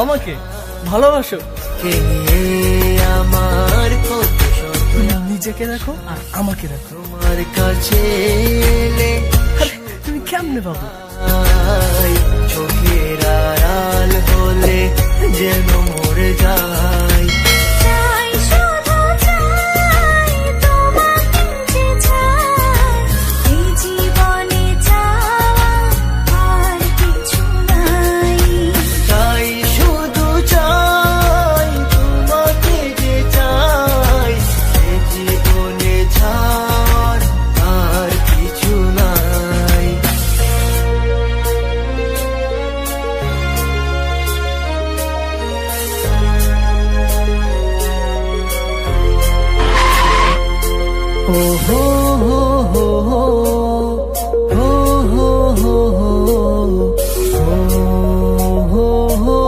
আমাকে ভালোবাসো। আমার নিজেকে দেখো আর আমাকে দেখো। তোমার কাছে তুমি কেমনে পাবো? চোখের আড়াল হলে যেন মরে যায়। ও হো হো হো হো হো হো হো হো হো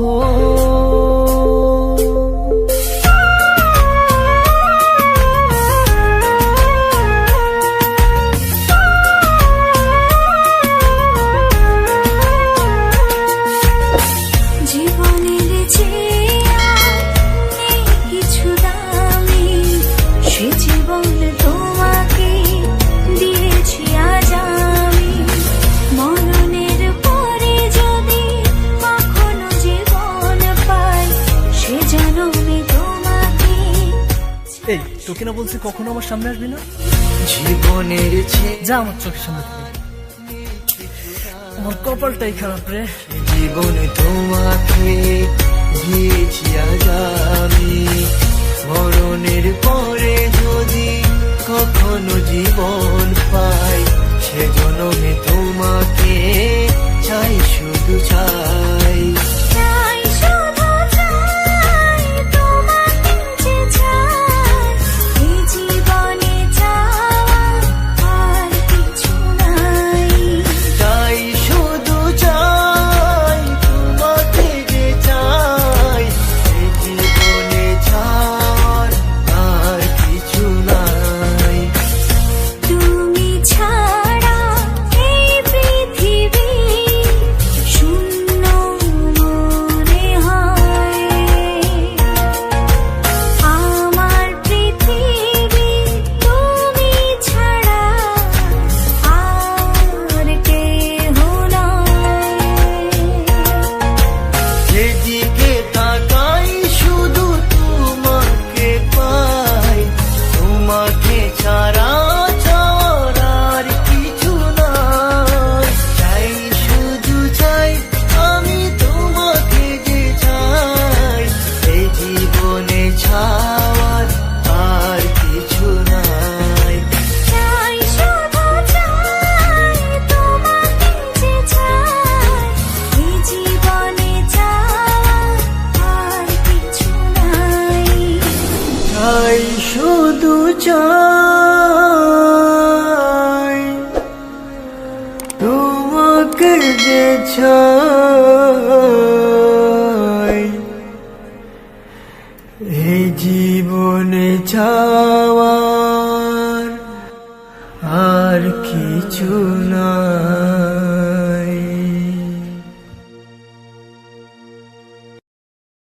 হো এই তোকে না বলছি কখনো আমার সামনে আসবি না? জীবনের যা আমার চোখের সামনে আমার কপালটাই খারাপ রে। জীবনে তোমাকে দিয়েছি আজ আমি। মরণের পরে যদি কখনো জীবন পাই সে জন্মে তোমাকে চাই শুধু চাই। তোমাকে যে এই জীবনে চাওয়ার আর কিছু না।